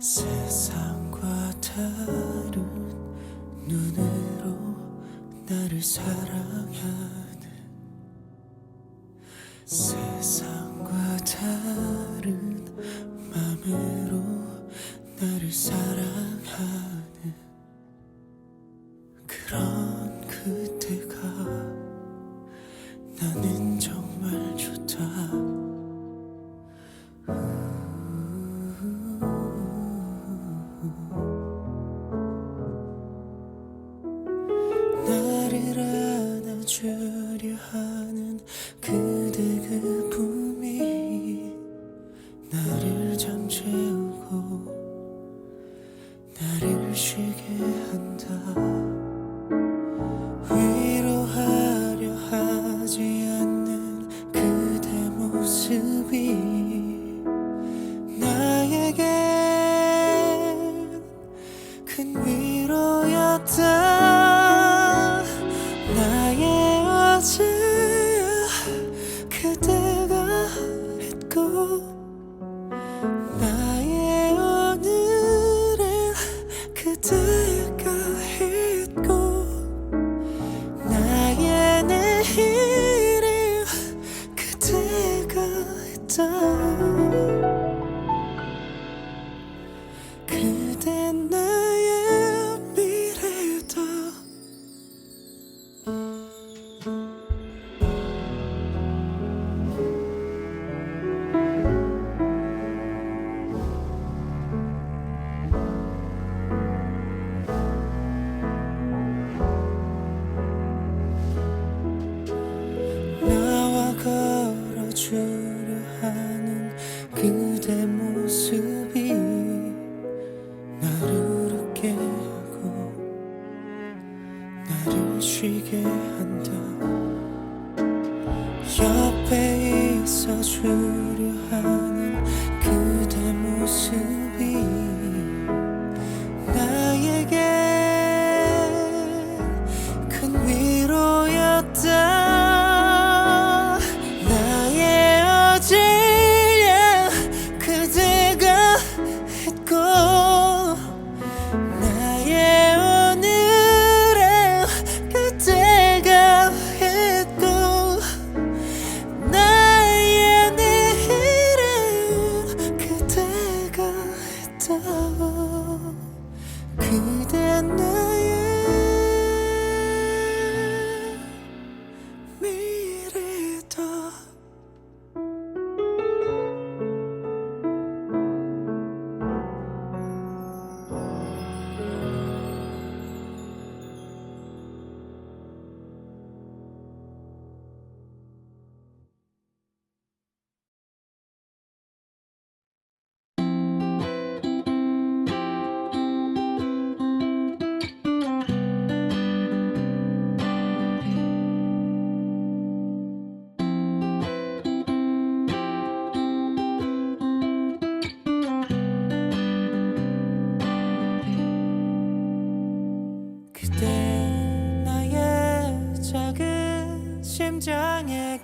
세상과 다른 눈으로 나를 사랑해. 是。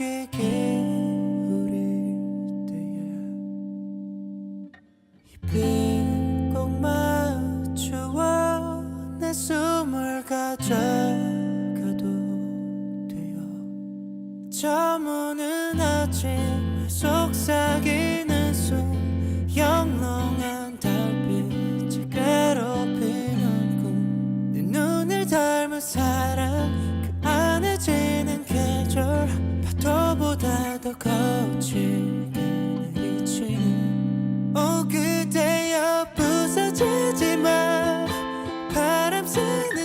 쉽게 게으를 때에 저 문은 아침 속삭이는 숨 영롱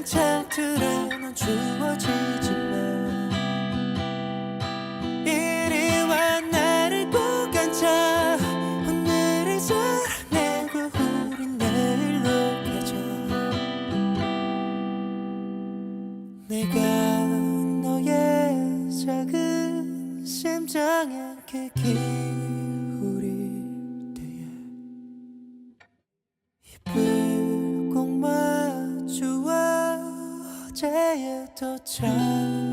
차트라 넌 주어지지만 이리와 나를 꼭 앉아 오늘을 사랑하고 우린 내일로 가자 내가 너의 작은 심장에 그 길. 도착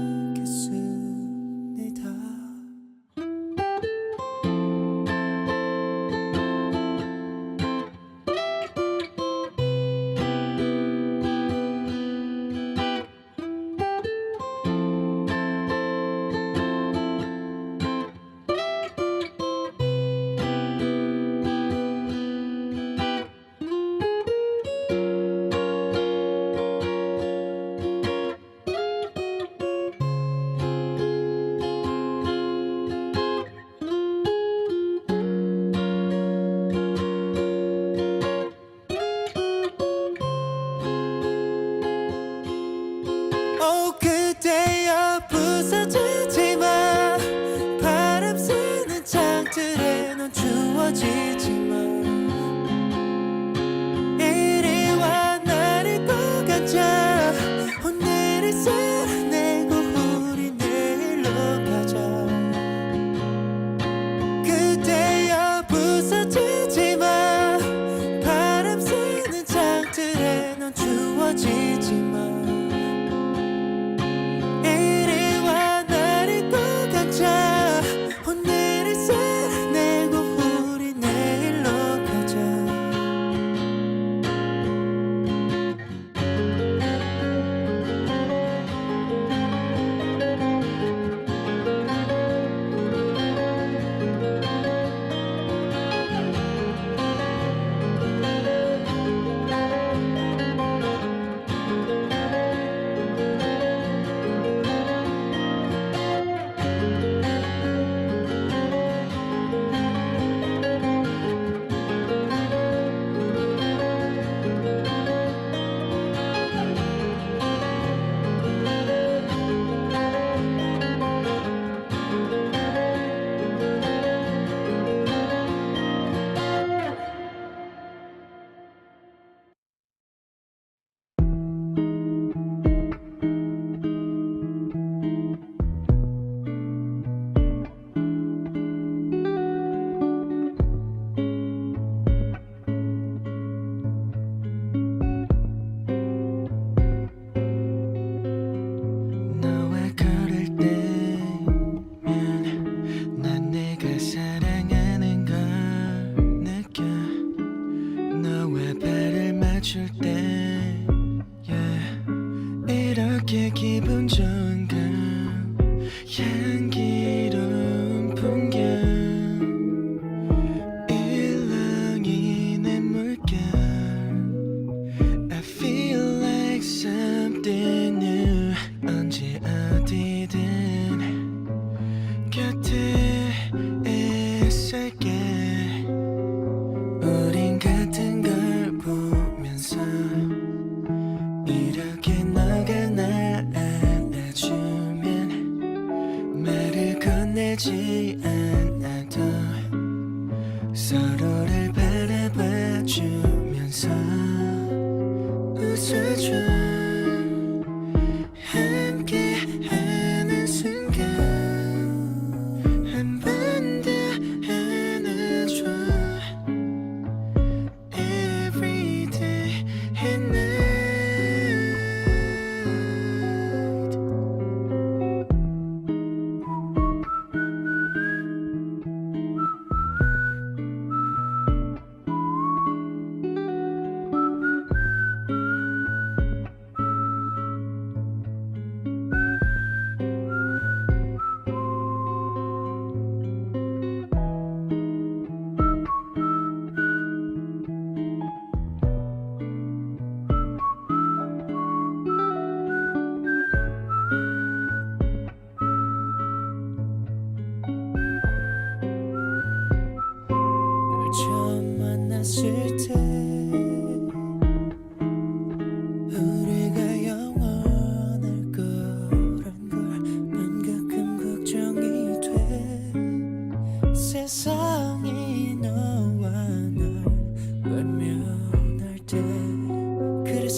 주어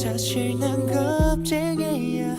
사실 난 겁쟁이야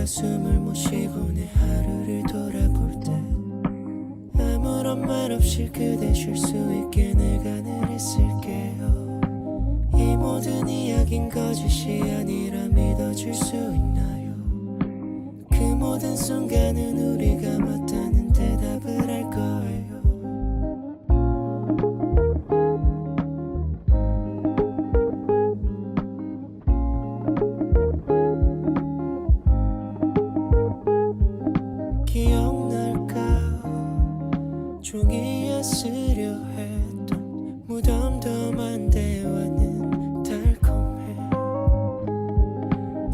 그대가 숨을 못 쉬고 내 하루를 돌아볼 때 아무런 말 없이 그대 쉴 수 있게 내가 늘 있을게요. 이 모든 이야긴 거짓이 아니라 믿어줄 수 있나요? 그 모든 순간은 우리가 맞 무덤덤한 대화는 달콤해.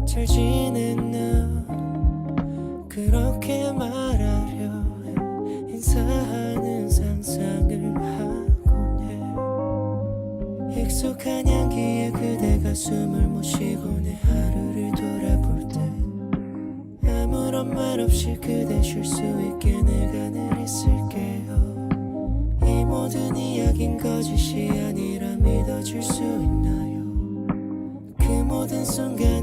잘 지냈나? 그렇게 말하려 해. 인사하는 상상을 하곤 해. 익숙한 향기에 그대가 숨을 못 쉬고 내 하루를 돌아볼 때 아무런 말 없이 그대 쉴 수 있게 내가 늘 있을게요. 거짓이 아니라 믿어줄 수 있나요? 그 모든 순간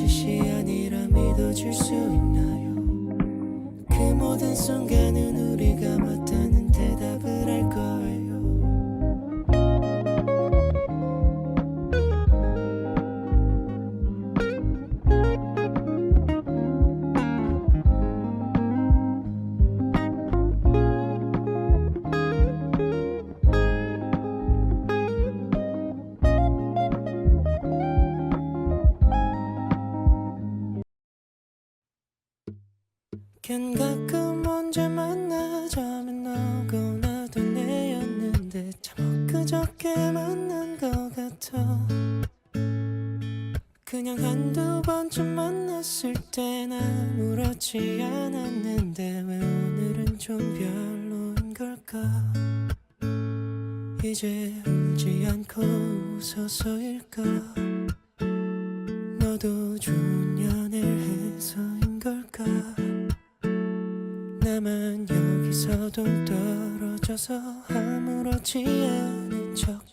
거짓이 아니라 믿어줄 수 있나요? 그 모든 순간은 우리가 맞다는 대답을 걘 가끔 언제 만나자면 너고 나도 내였는데 참 엊그저께 만난 것 같아. 그냥 한두 번쯤 만났을 땐 아무렇지 않았는데 왜 오늘은 좀 별로인 걸까? 이제 울지 않고 웃어서일까 동 떨어져서 아무렇지 않은 척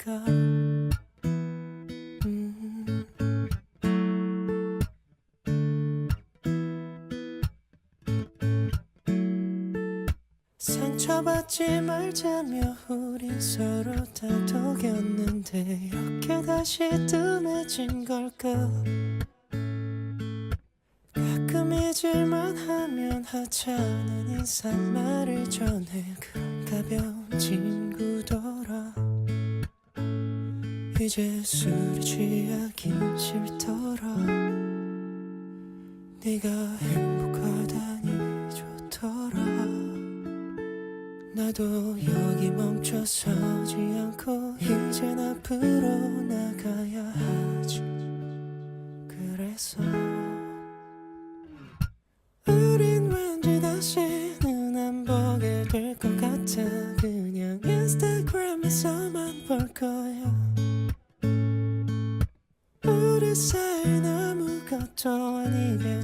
애니까 음. 상처받지 말자며 우린 서로 다독였는데 이렇게 다시 뜸해진 걸까? 가끔 잊을만 하면 하찮은 인사말을 전해 그런 가벼운 친구 이제 술이 취하긴 싫더라. 네가 행복하다니 좋더라. 나도 여기 멈춰서지 않고 이젠 앞으로 나가야 하지. 그래서 우린 왠지 다시는 안 보게 될 것 같아 Bèo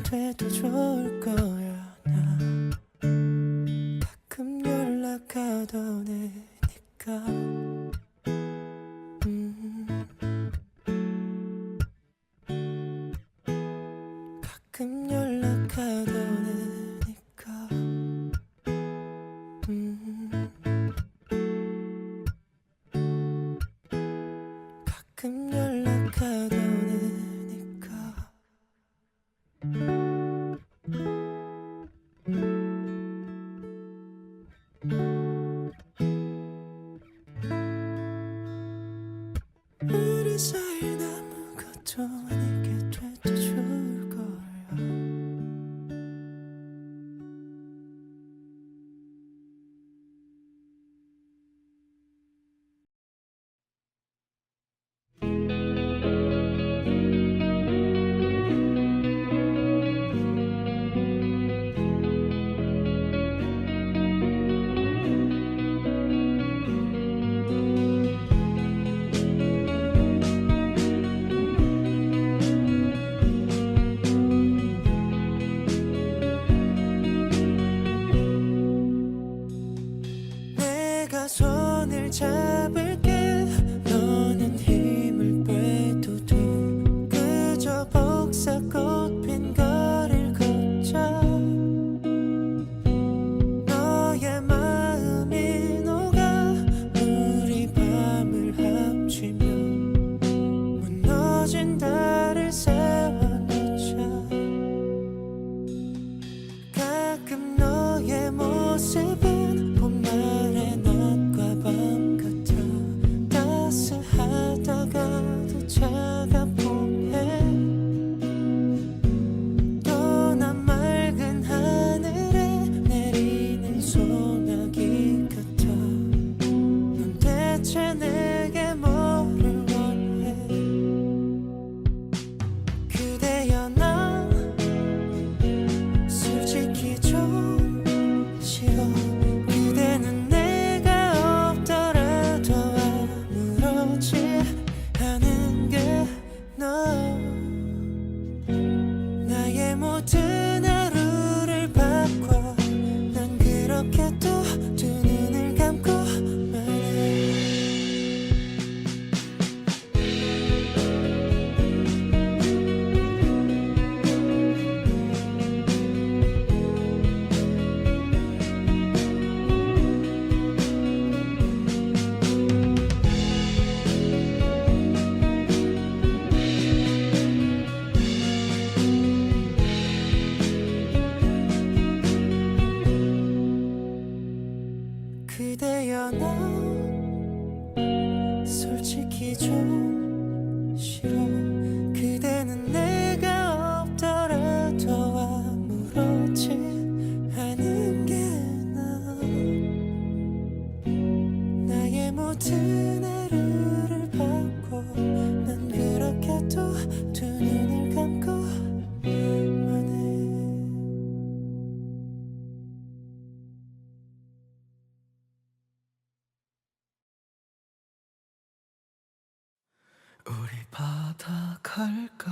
바다 갈까?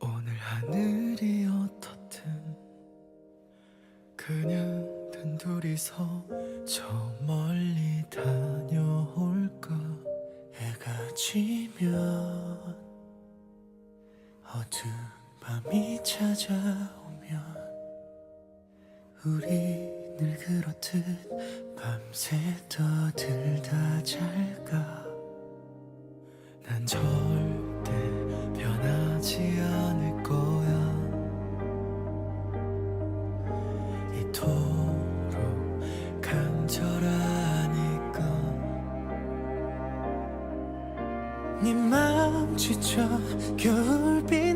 오늘 하늘이 어떻든 그냥 단둘이서 저 멀리 다녀올까? 해가 지면 어두운 밤이 찾아오면 우리 늘 그렇듯 밤새 겨울빛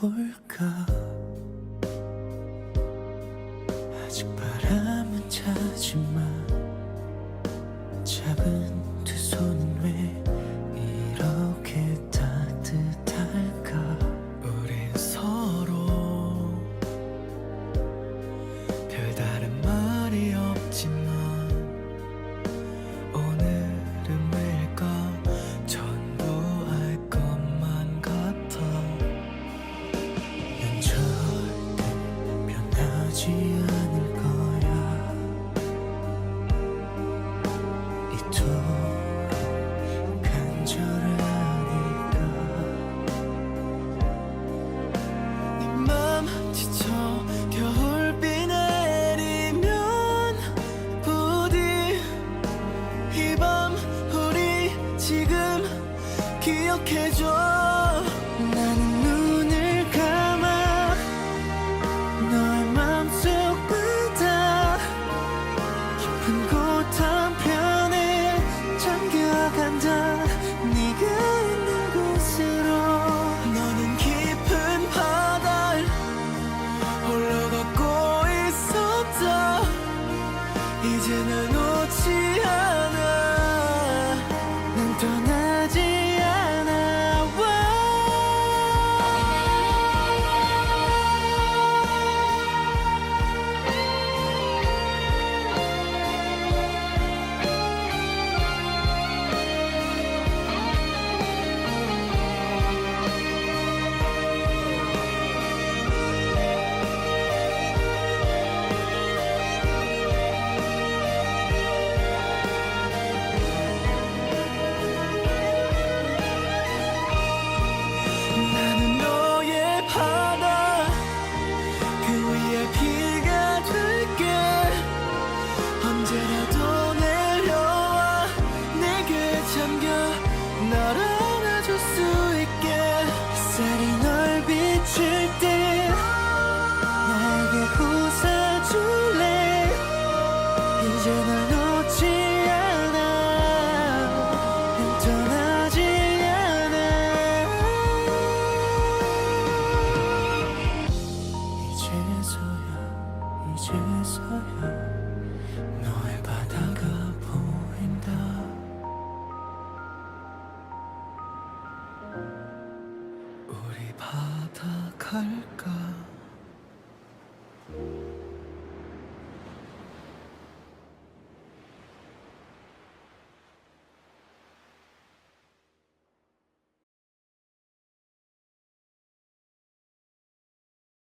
볼까